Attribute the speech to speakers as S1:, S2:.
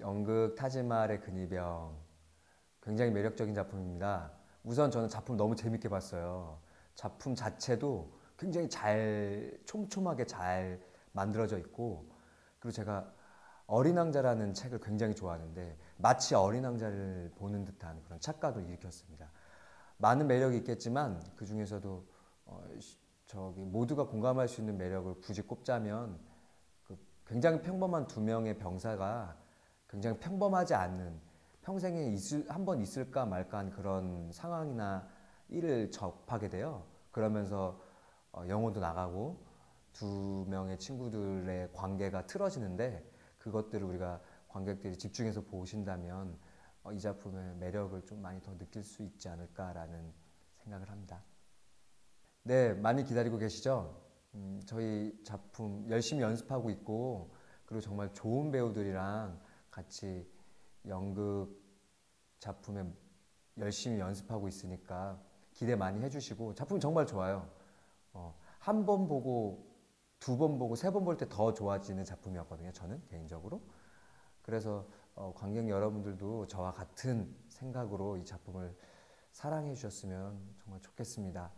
S1: 연극 타지말의 근위병 굉장히 매력적인 작품입니다. 우선 저는 작품 너무 재밌게 봤어요. 작품 자체도 굉장히 잘 촘촘하게 잘 만들어져 있고 그리고 제가 어린 왕자라는 책을 굉장히 좋아하는데 마치 어린 왕자를 보는 듯한 그런 착각을 일으켰습니다. 많은 매력이 있겠지만 그 중에서도 어, 저기 모두가 공감할 수 있는 매력을 굳이 꼽자면 그 굉장히 평범한 두 명의 병사가 굉장히 평범하지 않는 평생에 한 번 있을까 말까 한 그런 상황이나 일을 접하게 돼요. 그러면서 어, 영혼도 나가고 두 명의 친구들의 관계가 틀어지는데 그것들을 우리가 관객들이 집중해서 보신다면 어, 이 작품의 매력을 좀 많이 더 느낄 수 있지 않을까라는 생각을 합니다. 네, 많이 기다리고 계시죠? 음, 저희 작품 열심히 연습하고 있고 그리고 정말 좋은 배우들이랑 같이 연극 작품에 열심히 연습하고 있으니까 기대 많이 해주시고 작품 정말 좋아요. 어, 한 번 보고 두 번 보고 세 번 볼 때 더 좋아지는 작품이었거든요. 저는 개인적으로. 그래서 어, 관객 여러분들도 저와 같은 생각으로 이 작품을 사랑해 주셨으면 정말 좋겠습니다.